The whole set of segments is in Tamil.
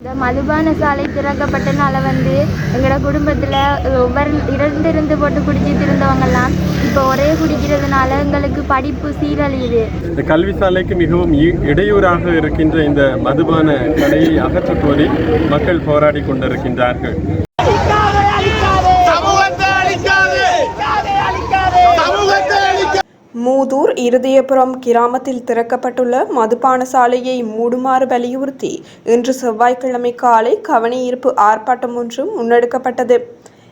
இந்த மதுபான சாலை திறக்கப்பட்டனால வந்து எங்களோட குடும்பத்தில் ஒவ்வொரு இரண்டு இருந்து போட்டு குடிச்சிட்டு இருந்தவங்கெல்லாம் இப்போ ஒரே குடிக்கிறதுனால எங்களுக்கு படிப்பு சீரழியுது. இந்த கல்வி சாலைக்கு மிகவும் இடையூறாக இருக்கின்ற இந்த மதுபான கடையை அகற்றக்கோரி மக்கள் போராடி கொண்டிருக்கின்றார்கள். மூதூர் இருதயபுரம் கிராமத்தில் திறக்கப்பட்டுள்ள மதுபான சாலையை மூடுமாறு வலியுறுத்தி இன்று செவ்வாய்க்கிழமை காலை கவனஈர்ப்பு ஆர்ப்பாட்டம் ஒன்று முன்னெடுக்கப்பட்டது.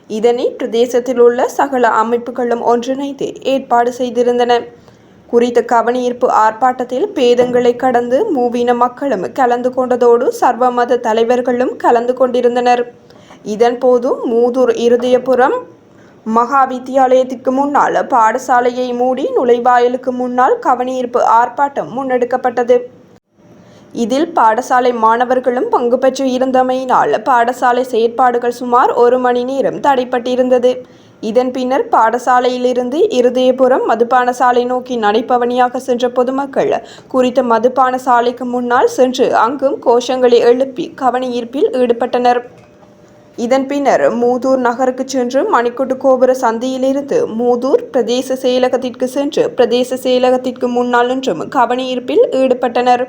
இதனை பிரதேசத்தில் உள்ள சகல அமைப்புகளும் ஒன்றிணைத்து ஏற்பாடு செய்திருந்தன. குறித்த கவனஈர்ப்பு ஆர்ப்பாட்டத்தில் பேதங்களை கடந்து மூவின மக்களும் கலந்து கொண்டதோடு சர்வ மத தலைவர்களும் கலந்து கொண்டிருந்தனர். இதன்போது மூதூர் இருதயபுரம் மகா வித்தியாலயத்திற்கு முன்னால் பாடசாலையை மூடி நுழைவாயிலுக்கு முன்னால் கவனியீர்ப்பு ஆர்ப்பாட்டம் முன்னெடுக்கப்பட்டது. இதில் பாடசாலை மாணவர்களும் பங்கு பெற்று இருந்தமையினால் பாடசாலை செயற்பாடுகள் சுமார் ஒரு மணி நேரம் தடைப்பட்டிருந்தது. இதன் பின்னர் பாடசாலையிலிருந்து இருதயபுரம் மதுபான சாலை நோக்கி நடைப்பவனியாக சென்ற பொதுமக்கள் குறித்த மதுபான சாலைக்கு முன்னால் சென்று அங்கும் கோஷங்களை எழுப்பி கவனஈர்ப்பில் ஈடுபட்டனர். இதன் பின்னர் மூதூர் நகருக்கு சென்று மணிக்கூட்டு கோபுர சந்தையிலிருந்து மூதூர் பிரதேச செயலகத்திற்கு சென்று பிரதேச செயலகத்திற்கு முன்னால் நின்றும் கவனியிருப்பில் ஈடுபட்டனர்.